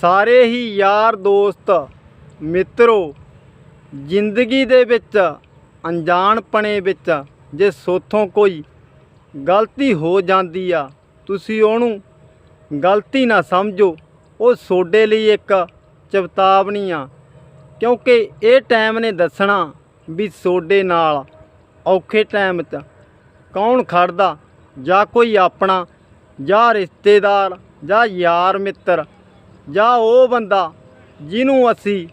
ਸਾਰੇ ਹੀ ਯਾਰ ਦੋਸਤ, ਮਿੱਤਰੋ, ਜ਼ਿੰਦਗੀ ਦੇ ਵਿੱਚ, ਅਣਜਾਣਪਣੇ ਵਿੱਚ, ਜੇ ਸੋਥੋਂ ਕੋਈ ਗਲਤੀ ਹੋ ਜਾਂਦੀ ਆ, ਤੁਸੀਂ ਉਹਨੂੰ ਗਲਤੀ ਨਾ ਸਮਝੋ। ਉਹ ਤੁਹਾਡੇ ਲਈ ਇੱਕ ਚੇਤਾਵਨੀ ਆ, ਕਿਉਂਕਿ ਇਹ ਟਾਈਮ ਨੇ ਦੱਸਣਾ ਵੀ ਤੁਹਾਡੇ ਨਾਲ ਔਖੇ ਟਾਈਮ 'ਚ ਕੌਣ ਖੜਦਾ, ਜਾਂ ਕੋਈ ਆਪਣਾ, ਜਾਂ ਰਿਸ਼ਤੇਦਾਰ, ਜਾਂ ਯਾਰ ਮਿੱਤਰ। ਜਾਂ ਉਹ ਬੰਦਾ ਜਿਹਨੂੰ ਅਸੀਂ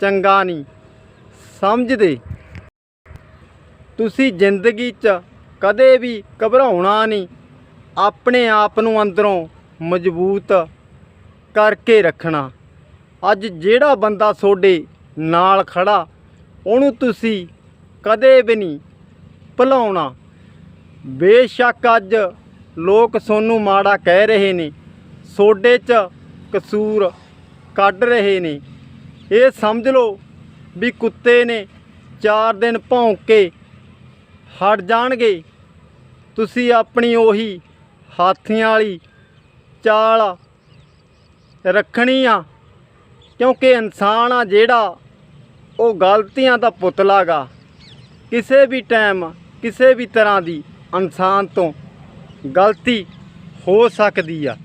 ਚੰਗਾ ਨਹੀਂ ਸਮਝਦੇ। ਤੁਸੀਂ ਜ਼ਿੰਦਗੀ 'ਚ ਕਦੇ ਵੀ ਘਬਰਾਉਣਾ ਨਹੀਂ। ਆਪਣੇ ਆਪ ਨੂੰ ਅੰਦਰੋਂ ਮਜ਼ਬੂਤ ਕਰਕੇ ਰੱਖਣਾ। ਅੱਜ ਜਿਹੜਾ ਬੰਦਾ ਤੁਹਾਡੇ ਨਾਲ ਖੜਾ, ਉਹਨੂੰ ਤੁਸੀਂ ਕਦੇ ਵੀ ਨਹੀਂ ਭੁਲਾਉਣਾ। ਬੇਸ਼ੱਕ ਅੱਜ ਲੋਕ ਸੋਨੂੰ ਮਾੜਾ ਕਹਿ ਰਹੇ ਨੇ। ਤੁਹਾਡੇ 'ਚ ਕਸੂਰ ਕੱਢ ਰਹੇ ਨੇ। ਇਹ ਸਮਝ ਲਓ ਵੀ ਕੁੱਤੇ ਨੇ 4 ਦਿਨ ਭੌਂਕ ਕੇ ਹਟ ਜਾਣਗੇ। ਤੁਸੀਂ ਆਪਣੀ ਉਹੀ ਹਾਥੀਆਂ ਵਾਲੀ ਚਾਲ ਰੱਖਣੀ ਆ, ਕਿਉਂਕਿ ਇਨਸਾਨ ਆ ਜਿਹੜਾ ਉਹ ਗਲਤੀਆਂ ਦਾ ਪੁਤਲਾ ਗਾ ਕਿਸੇ ਵੀ ਟਾਈਮ, ਕਿਸੇ ਵੀ ਤਰ੍ਹਾਂ ਦੀ ਇਨਸਾਨ ਤੋਂ ਗਲਤੀ ਹੋ ਸਕਦੀ ਆ।